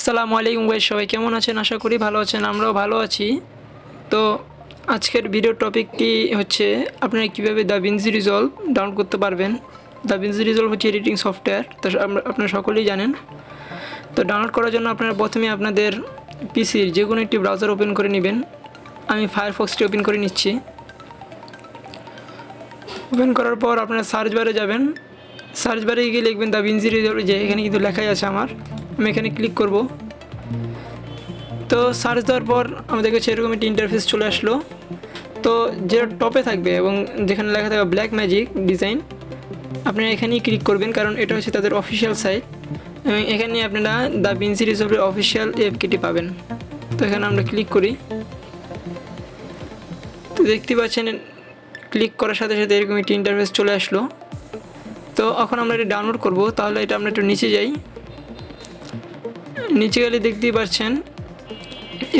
আসসালামু আলাইকুম ভাই সবাই কেমন আছেন? আশা করি ভালো আছেন, আমরাও ভালো আছি। তো আজকের ভিডিও টপিকটি হচ্ছে আপনারা কীভাবে দ্য বিনজি রিজলভ ডাউনলোড করতে পারবেন। দ্য বিনজি রিজলভ হচ্ছে এডিটিং সফটওয়্যার তো আপনারা সকলেই জানেন। তো ডাউনলোড করার জন্য আপনারা প্রথমে আপনাদের পিসির যে কোনো একটি ব্রাউজার ওপেন করে নেবেন। আমি ফায়ারফক্সটি ওপেন করে নিচ্ছি। ওপেন করার পর আপনারা সার্চ বারে যাবেন। সার্চ বারে গিয়ে লিখবেন দ্য বিনজি রিজলভ যে এখানে কিন্তু লেখাই আছে আমার। আমি এখানে ক্লিক করব। তো সার্চ দেওয়ার পর আমাদের কাছে এরকম একটি ইন্টারফেস চলে আসলো। তো যেটা টপে থাকবে এবং যেখানে লেখা থাকবে ব্ল্যাক ম্যাজিক ডিজাইন আপনারা এখানেই ক্লিক করবেন কারণ এটা হচ্ছে তাদের অফিসিয়াল সাইট এবং এখানে আপনারা দ্য বিনসি রিজলভের অফিসিয়াল এপকিটি পাবেন। তো এখানে আমরা ক্লিক করি। তো দেখতে পাচ্ছেন ক্লিক করার সাথে সাথে এরকম একটি ইন্টারফেস চলে আসলো। তো এখন আমরা এটা ডাউনলোড করব, তাহলে এটা আমরা একটু নিচে যাই। নিচে গেলে দেখতেই পাচ্ছেন।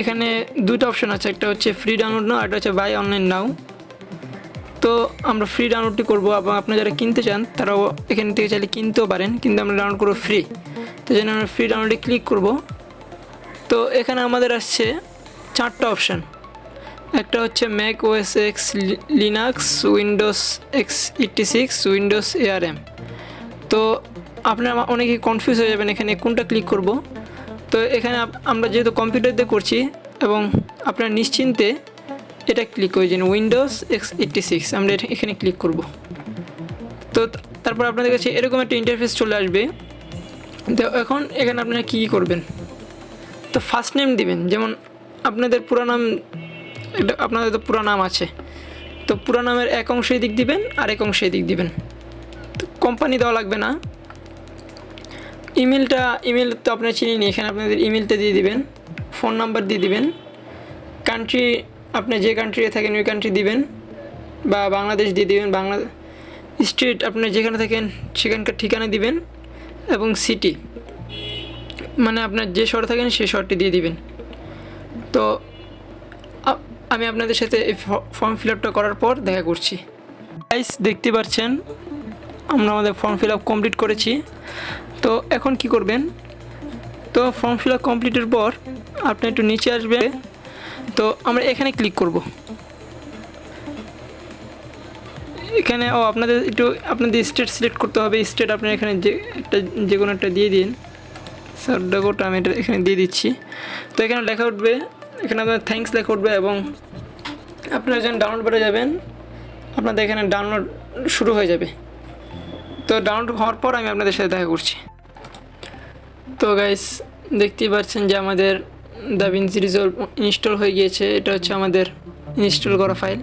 এখানে দুটো অপশন আছে, একটা হচ্ছে ফ্রি ডাউনলোড নাও একটা হচ্ছে বাই অনলাইন নাও। তো আমরা ফ্রি ডাউনলোডটি করব এবং আপনারা যারা কিনতে চান, তারাও এখান থেকে চাইলে কিনতেও পারেন, কিন্তু আমরা ডাউনলোড করব ফ্রি তো জন্য আমরা ফ্রি ডাউনলোডে ক্লিক করব। তো এখানে আমাদের আসছে চারটা অপশান একটা হচ্ছে Mac OS X Linux Windows x eighty six Windows ARM তো আপনারা অনেকেই কনফিউজ হয়ে যাবেন এখানে কোনটা ক্লিক করব। তো এখানে আমরা যেহেতু কম্পিউটার দিয়ে করছি এবং আপনারা নিশ্চিন্তে এটা ক্লিক করে দিন। উইন্ডোজ এক্স এইটটি সিক্স আমরা এখানে ক্লিক করব। তো তারপর আপনাদের কাছে এরকম একটা ইন্টারফেস চলে আসবে। তো এখন এখানে আপনারা কী করবেন? তো ফার্স্ট নেম দিবেন। যেমন আপনাদের পুরো নাম আপনাদের তো পুরো নাম আছে। তো পুরো নামের এক অংশ দিক দিবেন আর এক অংশ দিক দিবেন। তো কোম্পানি দেওয়া লাগবে না। ইমেলটা, ইমেল তো আপনার চিনি এখানে আপনাদের ইমেলটা দিয়ে দিবেন, ফোন নাম্বার দিয়ে দিবেন কান্ট্রি আপনি যে কান্ট্রিতে থাকেন ওই কান্ট্রি দিবেন, বা বাংলাদেশ দিয়ে দিবেন, বাংলা স্টেট আপনি যেখানে থাকেন সেখানকার ঠিকানা দিবেন, এবং সিটি মানে আপনার যে শহরে থাকেন সেই শহরটি দিয়ে দিবেন। তো আমি আপনাদের সাথে এই ফর্ম ফিল আপটা করার পর দেখা করছি। গাইস দেখতে পাচ্ছেন, আমরা আমাদের ফর্ম ফিল আপ কমপ্লিট করেছি। তো এখন কি করবেন? তো ফর্ম ফিল আপ কমপ্লিটের পর আপনি একটু নিচে আসবে তো আমরা এখানে ক্লিক করব। এখানে ও আপনাদের একটু আপনাদের স্টেট সিলেক্ট করতে হবে। স্টেট আপনি এখানে যে একটা, যে কোনো একটা দিয়ে দিন। সার্ডাকোটা আমি এটা এখানে দিয়ে দিচ্ছি। তো এখানে লেখা উঠবে, এখানে আপনার থ্যাঙ্কস লেখা উঠবে এবং আপনারা যখন ডাউনলোড করে যাবেন, আপনাদের এখানে ডাউনলোড শুরু হয়ে যাবে। তো ডাউনলোড হওয়ার পর আমি আপনাদের সাথে দেখা করছি। তো গাইস দেখতেই পাচ্ছেন যে আমাদের বিনসি রিজলভ ইনস্টল হয়ে গিয়েছে। এটা হচ্ছে আমাদের ইনস্টল করা ফাইল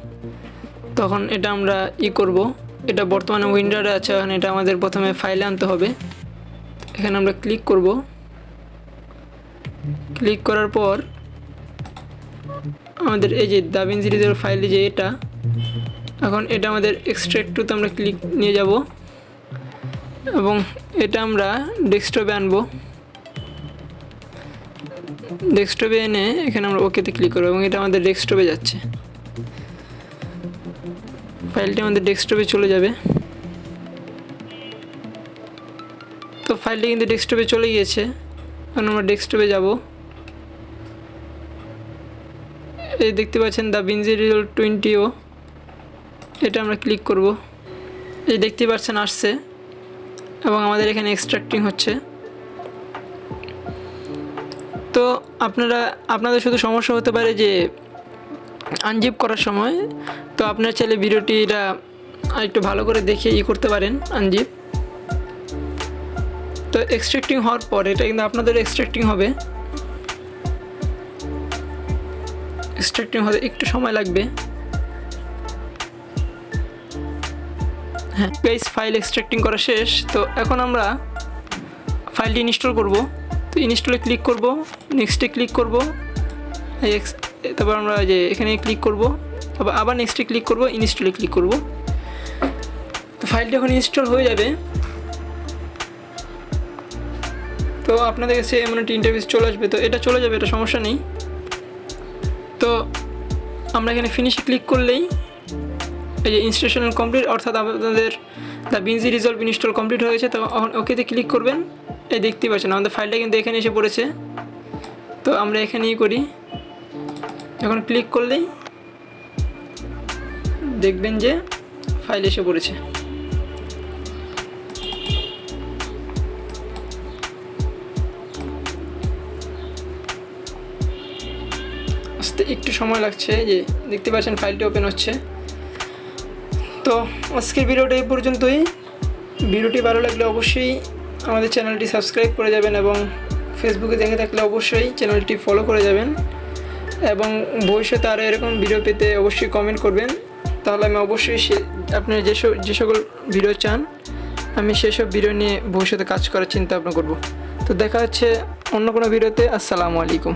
তখন এটা আমরা ই করব। এটা বর্তমানে উইন্ডোরে আছে, এখন এটা আমাদের প্রথমে ফাইলে আনতে হবে। এখানে আমরা ক্লিক করব। ক্লিক করার পর আমাদের এই যে দাবিন সিরিজের ফাইল যে এটা, এখন এটা আমাদের এক্সট্রাক্ট টুতে আমরা ক্লিক নিয়ে যাব। এবং এটা আমরা ডেস্কটপে আনব। ডেস্কটপে এনে এখানে আমরা ওকেতে ক্লিক করব এবং এটা আমাদের ডেস্কটপে যাচ্ছে। ফাইলটি আমাদের ডেস্কটপে চলে যাবে। তো ফাইলটি কিন্তু ডেস্কটপে চলে গিয়েছে এখন আমরা ডেস্কটপে যাব। এই দেখতে পাচ্ছেন দ্য বিনজি রিজল টোয়েন্টিও এটা আমরা ক্লিক করব। এই দেখতে পাচ্ছেন আসছে এবং আমাদের এখানে এক্সট্রাক্টিং হচ্ছে। তো আপনারা, আপনাদের শুধু সমস্যা হতে পারে যে আনজিপ করার সময়, তো আপনার চাইলে ভিডিওটি এটা একটু ভালো করে দেখে ই করতে পারেন, আনজিপ। তো এক্সট্রাক্টিং হওয়ার পর, এটা কিন্তু আপনাদের এক্সট্রাক্টিং হবে। এক্সট্রাক্টিং হতে একটু সময় লাগবে। হ্যাঁ গাইস ফাইল এক্সট্রাক্টিং করা শেষ। তো এখন আমরা ফাইলটি ইনস্টল করব। তো ইনস্টলে ক্লিক করব নেক্সটে ক্লিক করব তারপর আমরা যে এখানে ক্লিক করব, তারপর আবার নেক্সটে ক্লিক করব ইনস্টলে ক্লিক করব। তো ফাইলটি যখন ইনস্টল হয়ে যাবে। তো আপনাদের কাছে এমন একটা ইন্টারভিউ চলে আসবে, তো এটা চলে যাবে, এটা সমস্যা নেই। তো আমরা এখানে ফিনিশে ক্লিক করলেই এই যে ইনস্টলেশন কমপ্লিট অর্থাৎ আপনাদের DaVinci Resolve install complete হয়ে গেছে, তো ওকেতে ক্লিক করবেন। এই দেখতেই পাচ্ছেন, আমাদের ফাইলটা কিন্তু এখানে এসে পড়েছে। তো আমরা এখানেই করি। এখন ক্লিক করলেই দেখবেন যে ফাইল এসে পড়েছে। আসতে একটু সময় লাগছে যে দেখতে পাচ্ছেন ফাইলটি ওপেন হচ্ছে। তো আজকের ভিডিওটা এই পর্যন্তই। ভিডিওটি ভালো লাগলে অবশ্যই আমাদের চ্যানেলটি সাবস্ক্রাইব করে যাবেন এবং ফেসবুকে দেখে থাকলে অবশ্যই চ্যানেলটি ফলো করে যাবেন। এবং ভবিষ্যতে আরও এরকম ভিডিও পেতে অবশ্যই কমেন্ট করবেন। তাহলে আমি অবশ্যই সে আপনার যেসব যে সকল ভিডিও চান, আমি সেসব ভিডিও নিয়ে ভবিষ্যতে কাজ করার চিন্তা ভাবনা করব। তো দেখা হচ্ছে অন্য কোনো ভিডিওতে আসসালামু আলাইকুম।